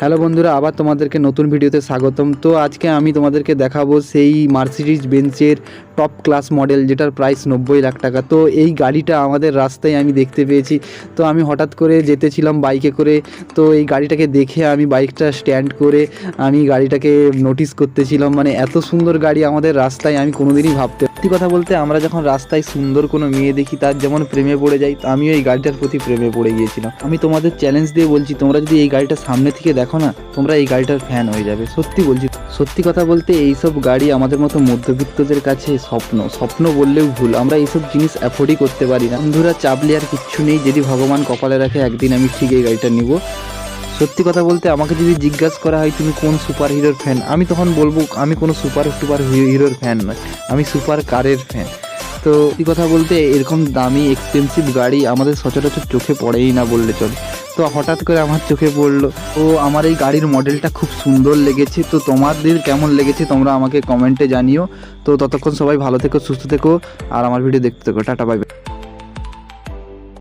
Hello বন্ধুরা, আবার তোমাদেরকে নতুন ভিডিওতে স্বাগতম। তো আজকে আমি তোমাদেরকে দেখাবো সেই মার্সিডিজ বেঞ্চের টপ ক্লাস মডেল যেটার প্রাইস নব্বই লাখ টাকা। তো এই গাড়িটা আমাদের রাস্তায় আমি দেখতে পেয়েছি। তো আমি হঠাৎ করে যেতেছিলাম বাইকে করে। তো এই গাড়িটাকে দেখে আমি বাইকটা স্ট্যান্ড করে আমি গাড়িটাকে নোটিস করতেছিলাম। মানে এত সুন্দর গাড়ি আমাদের রাস্তায়, আমি কোনোদিনই ভাবতে সত্যি কথা বলতে আমরা যখন রাস্তায় সুন্দর কোনো মেয়ে দেখি, তার যেমন প্রেমে পড়ে যাই, আমিও এই গাড়িটার প্রতি প্রেমে পড়ে গিয়েছিলাম। আমি তোমাদের চ্যালেঞ্জ দিয়ে বলছি, তোমরা যদি এই গাড়িটা সামনে থেকে দেখো না, তোমরা এই গাড়িটার ফ্যান হয়ে যাবে। সত্যি বলছি, সত্যি কথা বলতে এইসব গাড়ি আমাদের মতো মধ্যবিত্তদের কাছে স্বপ্ন। স্বপ্ন বললেও ভুল, আমরা এইসব জিনিস অ্যাফোর্ডই করতে পারি না। বন্ধুরা, চাপলে আর কিচ্ছু নেই, যদি ভগবান কপালে রাখে, একদিন আমি ঠিক এই গাড়িটা নিব। সত্যি কথা বলতে আমাকে যদি জিজ্ঞাসা করা হয়, তুমি কোন সুপার হিরোর ফ্যান আমি তখন বলব, আমি কোনো সুপার সুপার হিরোর ফ্যান নয়, আমি সুপার কারের ফ্যান তো এই কথা বলতে, এরকম দামি এক্সপেন্সিভ গাড়ি আমাদের সচরাচর চোখে পড়েই না বললে চলে। তো হঠাৎ করে আমার চোখে পড়ল। তো আমার এই গাড়ির মডেলটা খুব সুন্দর লেগেছে। তো তোমাদের কেমন লেগেছে তোমরা আমাকে কমেন্টে জানিও। তো ততক্ষণ সবাই ভালো থেকো, সুস্থ থেকো, আর আমার ভিডিও দেখতে থেকো। Tata bye bye